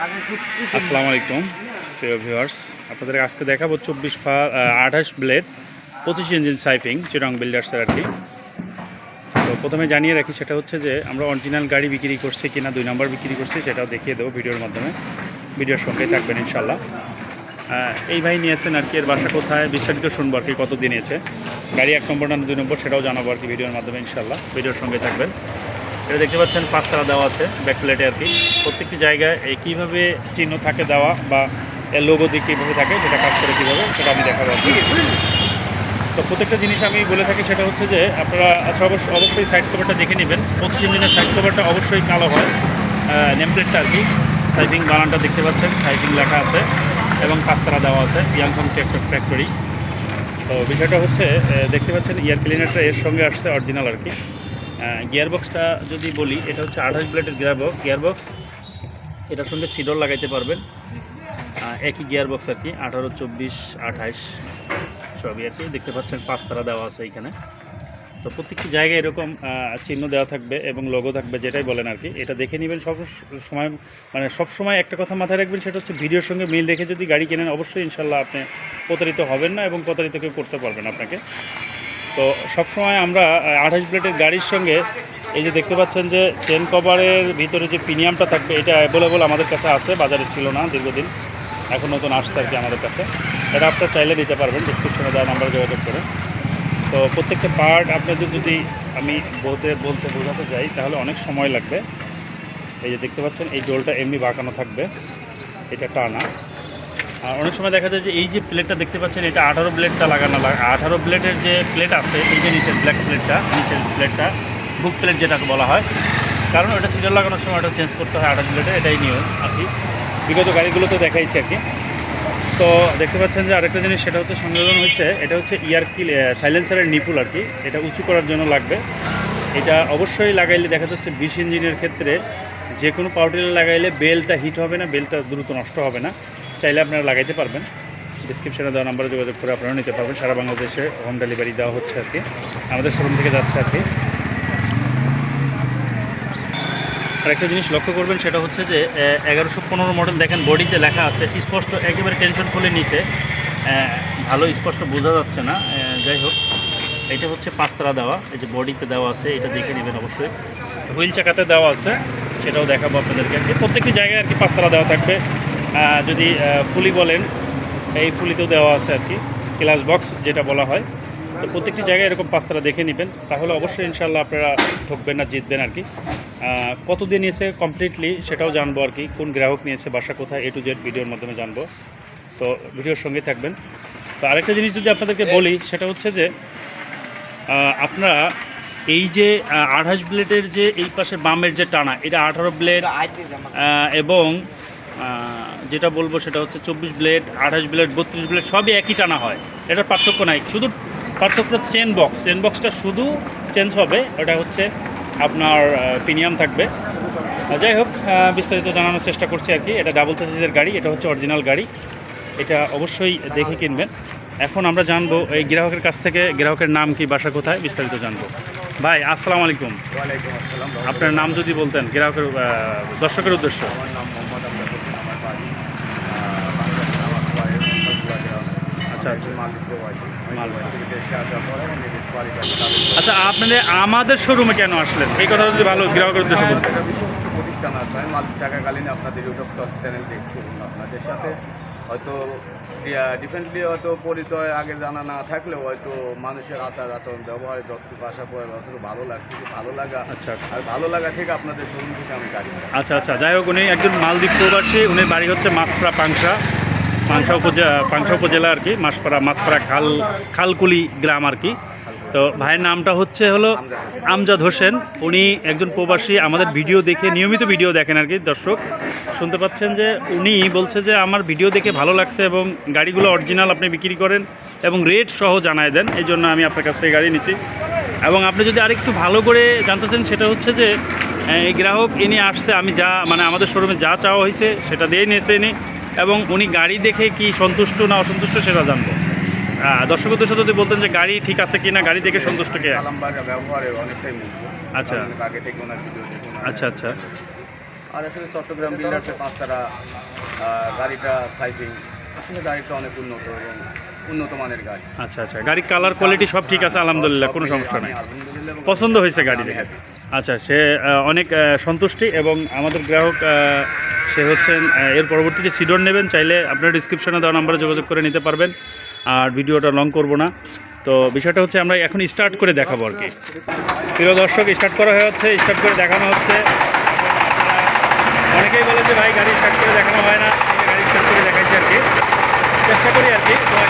আসসালামু আলাইকুম, প্রিয় ভিউয়ার্স আপনাদের আজকে দেখাবো চব্বিশ পা আঠাশ ব্লেড পঁচিশ ইঞ্জিন সাইফিং চিরং বিল্ডার্সের আর কি। তো প্রথমে জানিয়ে রাখি, সেটা হচ্ছে যে আমরা অরিজিনাল গাড়ি বিক্রি করছি কিনা, দুই নম্বর বিক্রি করছি, সেটাও দেখিয়ে দেবো ভিডিওর মাধ্যমে। ভিডিওর সঙ্গে থাকবেন ইনশাল্লাহ এই ভাই নিয়েছেন আর কি, এর বাসা কোথায়, বিস্তারিত শুনব আর কি কত দিন নিয়েছে গাড়ি এক নম্বর না দুই নম্বর, সেটাও জানাব আর কি ভিডিওর মাধ্যমে ইনশাল্লাহ ভিডিওর সঙ্গে থাকবেন। এটা দেখতে পাচ্ছেন পাঁচতারা দেওয়া আছে ব্যাক প্লেটে আর কি। প্রত্যেকটি জায়গায় এই কীভাবে চিহ্ন থাকে দেওয়া বা এর লোগো দিক কীভাবে থাকে, সেটা কাজ করে কীভাবে, সেটা আমি দেখাবো। তো প্রত্যেকটা জিনিস আমি বলে থাকি, সেটা হচ্ছে যে আপনারা আচ্ছা অবশ্য- অবশ্যই সাইড কভারটা দেখে নেবেন। পঁচিশ ইঞ্জিনের সাইড কভারটা অবশ্যই কালো হয় নেম প্লেটটা আর কি। সাইপিং বানানটা দেখতে পাচ্ছেন সাইপিং লেখা আছে এবং পাঁচতারা দেওয়া আছে ইয়াংসং ট্র্যাক্টর ফ্যাক্টরি তো বিষয়টা হচ্ছে দেখতে পাচ্ছেন, ইয়ার ক্লিনারটা এর সঙ্গে আসছে অরিজিনাল আর কি। গিয়ারবক্সটা যদি বলি, এটা হচ্ছে আঠাশ ব্লেডের গিয়ারবক্স। গিয়ারবক্স, এটার সঙ্গে সিডর লাগাইতে পারবেন। একই গিয়ারবক্স আর কি, আঠারো, চব্বিশ, আঠাইশ, সবই আর কি। দেখতে পাচ্ছেন, পাঁচতারা দেওয়া আছে এখানে। তো প্রত্যেকটি জায়গায় এরকম চিহ্ন দেওয়া থাকবে এবং লোগো থাকবে, যেটাই বলেন আর কি। এটা দেখে নেবেন, সব সময় মানে সব সময় একটা কথা মাথায় রাখবেন, সেটা হচ্ছে ভিডিওর সঙ্গে মিল রেখে যদি গাড়ি কেনেন, অবশ্যই ইনশাল্লাহ আপনি প্রতারিত হবেন না এবং প্রতারিত কেউ করতে পারবেন আপনাকে। তো সবসময় আমরা আঠাশ প্লেটের গাড়ির সঙ্গে এই যে দেখতে পাচ্ছেন যে চেন কভারের ভিতরে যে প্রিমিয়ামটা থাকবে, এটা অ্যাভেলেবল আমাদের কাছে আছে, বাজারে ছিল না দীর্ঘদিন। এখন নতুন আসছে আর কি আমাদের কাছে। এটা আপনার চাইলে নিতে পারবেন ডিসক্রিপশনে দেওয়া নাম্বার যোগাযোগ করে। তো প্রত্যেকটা পার্ট আপনাদের যদি আমি বলতে বলতে বোঝাতে যাই, তাহলে অনেক সময় লাগবে। এই যে দেখতে পাচ্ছেন, এই জোলটা এমনি বাঁকানো থাকবে। এটা টানা। আর অনেক সময় দেখা যায় যে এই যে প্লেটটা দেখতে পাচ্ছেন, এটা আঠারো প্লেটটা লাগানো আঠারো প্লেটের যে প্লেট আছে, এই যে নিচের ব্ল্যাক প্লেটটা নিচের প্লেটটা বুক প্লেট যেটাকে বলা হয়, কারণ ওটা সিরিয়াল লাগানোর সময় ওটা চেঞ্জ করতে হয় আঠারো ব্লেডের এটাই নিয়ম আর কি। বিগত গাড়িগুলোতে দেখাইছি আর কি। তো দেখতে পাচ্ছেন যে আরেকটা জিনিস, সেটা হচ্ছে সংযোজন হচ্ছে এটা হচ্ছে ইয়ার কিল সাইলেন্সারের নিপুল আর কি, এটা উঁচু করার জন্য লাগবে। এটা অবশ্যই লাগাইলে দেখা যাচ্ছে বিশ ইঞ্জিনের ক্ষেত্রে যে কোনো পাউডার লাগাইলে বেলটা হিট হবে না, বেলটা দ্রুত নষ্ট হবে না। চাইলে আপনারা লাগাইতে পারবেন। ডিসক্রিপশনে দেওয়া নাম্বারে যোগাযোগ করে আপনারা নিতে পারবেন। সারা বাংলাদেশে হোম ডেলিভারি দেওয়া হচ্ছে আর কি। আমাদের শোরুম থেকে যাচ্ছে আর কি। আর একটা জিনিস লক্ষ্য করবেন, সেটা হচ্ছে যে এগারোশো পনেরো মডেল দেখেন বডিতে লেখা আছে। স্পষ্ট একেবারে টেনশন খুলে নিচে। ভালো স্পষ্ট বোঝা যাচ্ছে না। যাই হোক, এটা হচ্ছে পাঁচতারা দেওয়া। এই যে বডিতে দেওয়া আছে, এটা দেখে নেবেন অবশ্যই। হুইল চাকাতে দেওয়া আছে, সেটাও দেখাবো আপনাদেরকে প্রত্যেকটি জায়গায় আর কি পাঁচতারা দেওয়া থাকবে। যদি ফুলি বলেন এই ফুলিতেও দেওয়া আছে আর কি ক্লাস বক্স যেটা বলা হয়। তো প্রত্যেকটি জায়গায় এরকম পাঁচতারা দেখে নেবেন। তাহলে অবশ্যই ইনশাল্লাহ আপনারা ঠকবেন না জিতবেন আর কি। কতদিন নিয়েছে কমপ্লিটলি সেটাও জানব আর কি কোন গ্রাহক নিয়েছে বাসা কোথায় এ টু জেড ভিডিওর মাধ্যমে জানব। তো ভিডিওর সঙ্গে থাকবেন। তো আরেকটা জিনিস যদি আপনাদেরকে বলি সেটা হচ্ছে যে আপনারা এই যে আঠাশ ব্লেডের যে এই পাশে বামের যে টানা এটা আঠারো ব্লেড এবং যেটা বলব সেটা হচ্ছে চব্বিশ ব্লেড আঠাশ ব্লেড বত্রিশ ব্লেড সবই একই টানা হয়। এটার পার্থক্য নাই। শুধু পার্থক্য চেন বক্স চেন বক্সটা শুধু চেঞ্জ হবে। ওটা হচ্ছে আপনার প্রিমিয়াম থাকবে। যাই হোক বিস্তারিত জানানোর চেষ্টা করছি আর কি। এটা ডাবল সাইজের গাড়ি এটা হচ্ছে অরিজিনাল গাড়ি। এটা অবশ্যই দেখে কিনবেন। এখন আমরা জানব এই গ্রাহকের কাছ থেকে গ্রাহকের নাম কি বাসা কোথায় বিস্তারিত জানব। ভাই আসসালামু আলাইকুম। আপনার নাম যদি বলতেন গ্রাহকের দর্শকের উদ্দেশ্য। আমার নাম মোহাম্মদ আব্দুল হোসেন আমার বাড়ি আহ, বাংলাদেশ আমার বাড়ি মোহাম্মদপুরা গ্রাম। আচ্ছা আচ্ছা প্রবাসী। থেকে দেশে আসার পরে আচ্ছা আপনাদের আমাদের শোরুমে কেন আসলেন? এই কথা যদি ভালো গ্রাহকের উদ্দেশ্য বলতেন। একটা বিশ্বস্ত প্রতিষ্ঠান আছে। আমি মালিক থাকাকালীন আপনাদের ইউটিউব চ্যানেল দেখছি এবং আপনাদের সাথে হয়তো ডিফারেন্টলি হয়তো পরিচয় আগে জানা না থাকলেও হয়তো মানুষের আচার আচরণ ব্যবহারে যতটুকু আসার পরে যতটুকু ভালো লাগছে ভালো লাগা আচ্ছা আচ্ছা। আর ভালো লাগা থেকে আপনাদের শোরুম থেকে আমি গাড়ি আচ্ছা আচ্ছা। যাই হোক উনি একজন মালদ্বীপ প্রবাসী। উনি বাড়ি হচ্ছে মাছপাড়া পাংশা। পাংশা পাংশা উপজেলা আর কি মাছপাড়া মাছপাড়া খাল খালকুলি গ্রাম আর কি। তো ভাইয়ের নামটা হচ্ছে হলো আমজাদ হোসেন। উনি একজন প্রবাসী, আমাদের ভিডিও দেখে, নিয়মিত ভিডিও দেখেন আর কি, দর্শক। শুনতে পাচ্ছেন যে উনি বলছে যে, আমার ভিডিও দেখে ভালো লাগছে এবং গাড়িগুলো অরিজিনাল আপনি বিক্রি করেন এবং রেট সহ জানায় দেন। এই জন্য আমি আপনার কাছ থেকে গাড়ি নিচ্ছি। এবং আপনি যদি আরেকটু ভালো করে জানতে চান সেটা হচ্ছে যে, এই গ্রাহক ইনি আসছে, আমি যা মানে আমাদের শোরুমে যা চাওয়া হয়েছে, সেটা দিয়ে নিয়েছে ইনি। এবং উনি গাড়ি দেখে কি সন্তুষ্ট না অসন্তুষ্ট সেটা জানব। আহ, দর্শক উদ্দেশ্য যদি বলতেন যে গাড়ি ঠিক আছে কি না গাড়ি দেখে সন্তুষ্ট কে? আচ্ছা। আচ্ছা আচ্ছা। আর আসলে চট্টগ্রাম বিল্ডার্সের পাঁচতারা আহ, গাড়িটা সাইফিং আসলে গাড়িটা অনেক উন্নত এবং উন্নত মানের গাড়ি। আচ্ছা আচ্ছা। গাড়ির কালার কোয়ালিটি সব ঠিক আছে আলহামদুলিল্লাহ কোনো সমস্যা নাই। পছন্দ হয়েছে গাড়ি দেখে। আচ্ছা সে অনেক সন্তুষ্টি এবং আমাদের গ্রাহক সে হচ্ছেন এর পরবর্তীতে সিডর নেবেন, চাইলে আপনার ডিসক্রিপশনে দেওয়া নাম্বারে যোগাযোগ করে নিতে পারবেন। আর ভিডিওটা লং করব না। তো বিষয়টা হচ্ছে, আমরা এখন স্টার্ট করে দেখাবো আর কি। প্রিয় দর্শক স্টার্ট করা হয়ে হচ্ছে স্টার্ট করে দেখানো হচ্ছে। অনেকেই বলে যে, ভাই, গাড়ি স্টার্ট করে দেখানো হয় না। গাড়ি স্টার্ট করে দেখাইছি আর কি। চেষ্টা করি আর কি তো না।